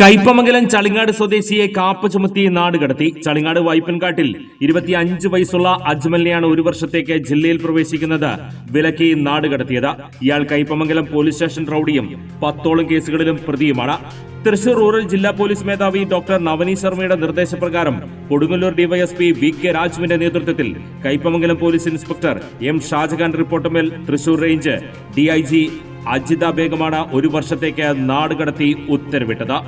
കയ്പമംഗലം ചളിങ്ങാട് സ്വദേശിയെ കാപ്പ് ചുമത്തി നാട് കടത്തി. ചളിങ്ങാട് വൈപ്പൻകാട്ടിൽ ഇരുപത്തിയഞ്ച് വയസ്സുള്ള അജ്മലിനെയാണ് ഒരു വർഷത്തേക്ക് ജില്ലയിൽ പ്രവേശിക്കുന്നത്. വിലക്കി നാട് കടത്തിയത്. ഇയാൾ കൈപ്പമംഗലം പോലീസ് സ്റ്റേഷൻ റൌഡിയും പത്തോളം കേസുകളിലും പ്രതിയുമാണ്. തൃശൂർ റൂറൽ ജില്ലാ പോലീസ് മേധാവി ഡോക്ടർ നവനി ശർമ്മയുടെ നിർദ്ദേശപ്രകാരം കൊടുങ്ങല്ലൂർ ഡിവൈഎസ്പി വി കെ രാജുവിന്റെ നേതൃത്വത്തിൽ Kaipamangalam police inspector M Shajahan റിപ്പോർട്ടുമേൽ Thrissur range DIG Ajitha ബേഗമാണ് ഒരു വർഷത്തേക്ക് നാടുകടത്തി ഉത്തരവിട്ടത്.